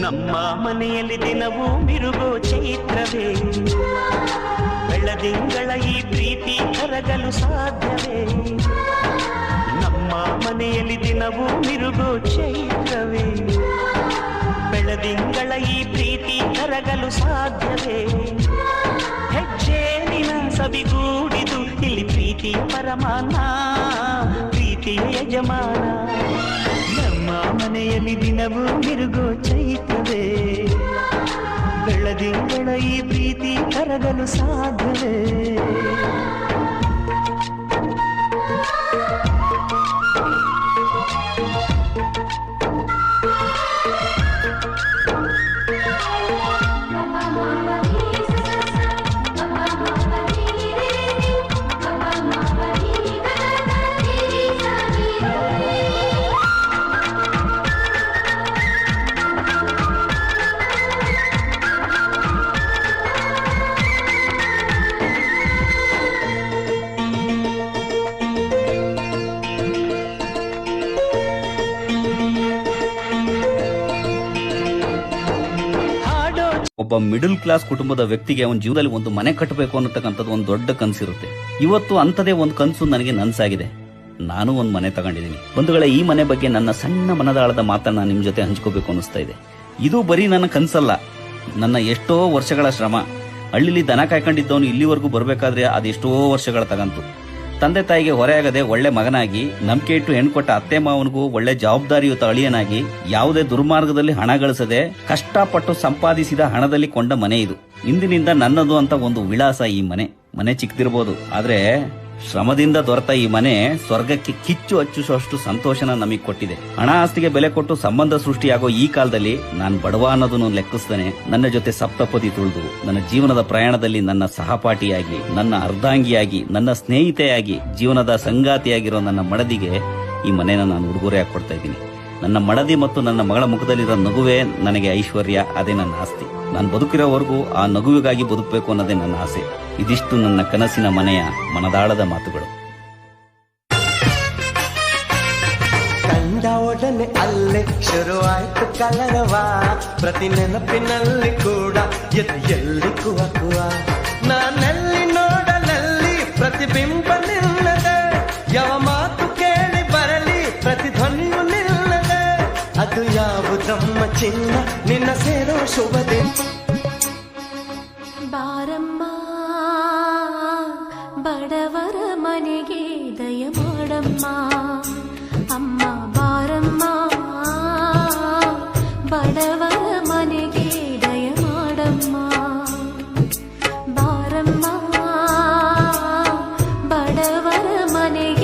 ನಮ್ಮ ಮನೆಯಲ್ಲಿ ದಿನವೂ ಮಿರುಗೋ ಚೈತ್ರವೇ. ಬೆಳದಿಂಗಳ ಈ ಪ್ರೀತಿ ಕರಗಲು ಸಾಧ್ಯವೇ. ನಮ್ಮ ಮನೆಯಲ್ಲಿ ದಿನವೂ ಮಿರುಗೋ ಚೈತ್ರವೇ. ಬೆಳದಿಂಗಳ ಈ ಪ್ರೀತಿ ಕರಗಲು ಸಾಧ್ಯವೇ. ಹೆಜ್ಜೇನಿನ ಸಬಿಗೂಡಿದು ಇಲ್ಲಿ ಪ್ರೀತಿ ಪರಮಾನ ಪ್ರೀತಿ ಯಜಮಾನ. ಮನೆಯಲ್ಲಿ ದಿನವೂ ಮಿರುಗೋ ಚೈತವೇ. ಬೆಳದಿಂಗಳ ಈ ಪ್ರೀತಿ ಕರಗಲು ಸಾಧ್ಯವೇ. ಒಬ್ಬ ಮಿಡಲ್ ಕ್ಲಾಸ್ ಕುಟುಂಬದ ವ್ಯಕ್ತಿಗೆ ಅವನ ಜೀವನದಲ್ಲಿ ಒಂದು ಮನೆ ಕಟ್ಟಬೇಕು ಅನ್ನತಕ್ಕಂಥದ್ದು ಒಂದು ದೊಡ್ಡ ಕನಸಿರುತ್ತೆ. ಇವತ್ತು ಅಂತದೇ ಒಂದು ಕನಸು ನನಗೆ ನನಸಾಗಿದೆ. ನಾನು ಒಂದು ಮನೆ ತಗೊಂಡಿದ್ದೀನಿ. ಬಂಧುಗಳ ಈ ಮನೆ ಬಗ್ಗೆ ನನ್ನ ಸಣ್ಣ ಮನದಾಳದ ಮಾತನ್ನ ನಿಮ್ಮ ಜೊತೆ ಹಂಚ್ಕೋಬೇಕು ಅನಿಸ್ತಾ ಇದೆ. ಇದು ಬರೀ ನನ್ನ ಕನಸಲ್ಲ. ನನ್ನ ಎಷ್ಟೋ ವರ್ಷಗಳ ಶ್ರಮ. ಹಳ್ಳಿಲಿ ದನ ಕಾಯ್ಕೊಂಡಿದ್ದವನು ಇಲ್ಲಿವರೆಗೂ ಬರಬೇಕಾದ್ರೆ ಅದೆಷ್ಟೋ ವರ್ಷಗಳ ತಗಂತು. ತಂದೆ ತಾಯಿಗೆ ಹೊರೆಯಾಗದೆ ಒಳ್ಳೆ ಮಗನಾಗಿ ನಂಬಿಕೆ ಇಟ್ಟು ಹೆಣ್ಕೊಟ್ಟ ಅತ್ತೆ ಮಾವನಿಗೂ ಒಳ್ಳೆ ಜವಾಬ್ದಾರಿಯುತ ಅಳಿಯನಾಗಿ ಯಾವುದೇ ದುರ್ಮಾರ್ಗದಲ್ಲಿ ಹಣ ಗಳಿಸದೆ ಕಷ್ಟಪಟ್ಟು ಸಂಪಾದಿಸಿದ ಹಣದಲ್ಲಿ ಕೊಂಡ ಮನೆ ಇದು. ಇಂದಿನಿಂದ ನನ್ನದು ಅಂತ ಒಂದು ವಿಳಾಸ ಈ ಮನೆ. ಮನೆ ಚಿಕ್ಕದಿರ್ಬೋದು. ಆದ್ರೆ ಶ್ರಮದಿಂದ ದೊರೆತ ಈ ಮನೆ ಸ್ವರ್ಗಕ್ಕೆ ಕಿಚ್ಚು ಹಚ್ಚಿಸುವಷ್ಟು ಸಂತೋಷನ ನಮಗೆ ಕೊಟ್ಟಿದೆ. ಹಣ ಆಸ್ತಿಗೆ ಬೆಲೆ ಕೊಟ್ಟು ಸಂಬಂಧ ಸೃಷ್ಟಿಯಾಗೋ ಈ ಕಾಲದಲ್ಲಿ ನಾನು ಬಡವ ಅನ್ನೋದನ್ನು ಲೆಕ್ಕಿಸ್ತಾನೆ. ನನ್ನ ಜೊತೆ ಸಪ್ತಪದಿ ತುಳಿದು, ನನ್ನ ಜೀವನದ ಪ್ರಯಾಣದಲ್ಲಿ ನನ್ನ ಸಹಪಾಠಿಯಾಗಿ, ನನ್ನ ಅರ್ಧಾಂಗಿಯಾಗಿ, ನನ್ನ ಸ್ನೇಹಿತೆಯಾಗಿ, ಜೀವನದ ಸಂಗಾತಿಯಾಗಿರೋ ನನ್ನ ಮಡದಿಗೆ ಈ ಮನೆನ ನಾನು ಉಡುಗೊರೆಯಾಗಿ ಕೊಡ್ತಾ ಇದ್ದೀನಿ. ನನ್ನ ಮಡದಿ ಮತ್ತು ನನ್ನ ಮಗಳ ಮುಖದಲ್ಲಿರೋ ನಗುವೇ ನನಗೆ ಐಶ್ವರ್ಯ, ಅದೇ ನನ್ನ ಆಸ್ತಿ. ನಾನು ಬದುಕಿರೋವರೆಗೂ ಆ ನಗುವಿಗಾಗಿ ಬದುಕಬೇಕು ಅನ್ನೋದೇ ನನ್ನ ಆಸೆ. ಇದಿಷ್ಟು ನನ್ನ ಕನಸಿನ ಮನೆಯ ಮನದಾಳದ ಮಾತುಗಳು. ಒಡನೆ ಅಲ್ಲೇ ಶುರುವಾಯ್ತು ಕಲರವ. ಪ್ರತಿ ನೆನಪಿನಲ್ಲಿ ಕೂಡ ಎಲ್ಲಿ ಕುವಕುವ. ನಾನಲ್ಲಿ ಯಾವುದಮ್ಮ ಚಿನ್ನ ನಿನ್ನ ಸೇರೋ ಶುಭ ದಿನ ಬಾರಮ್ಮ ಬಡವರ ಮನೆಗೆ ದಯ ಮಾಡಮ್ಮ ಅಮ್ಮ ಬಾರಮ್ಮ ಬಡವರ ಮನೆಗೆ ದಯ ಮಾಡಮ್ಮ ಬಾರಮ್ಮ ಬಡವರ ಮನೆಗೆ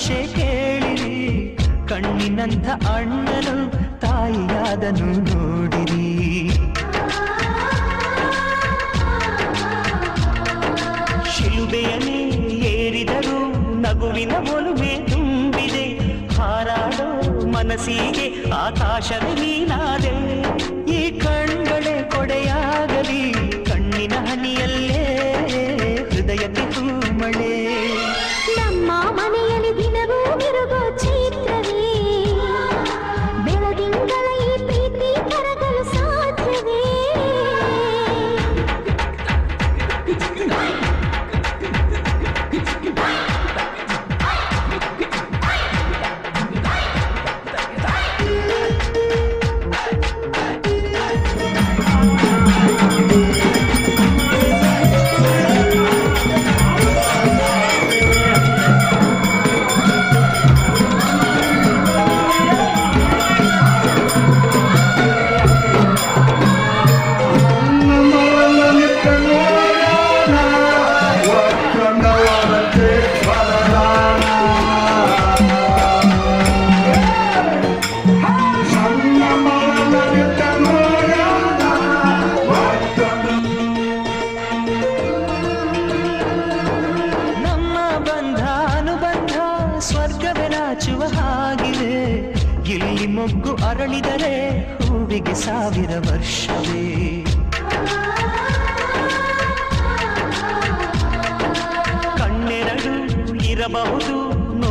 ಭಾಷೆ ಕೇಳಿರಿ ಕಣ್ಣಿನಂಥ ಅಣ್ಣನು, ತಾಯಿಯಾದನು ನೋಡಿರಿ. ಶಿಲುಬೆಯನೇ ಏರಿದರು ನಗುವಿನ ಒಲುಮೆ ತುಂಬಿದೆ. ಹಾರಾಡೋ ಮನಸ್ಸಿಗೆ ಆಕಾಶದ ನೀನಾದೆ.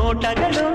ஓட்டகளோ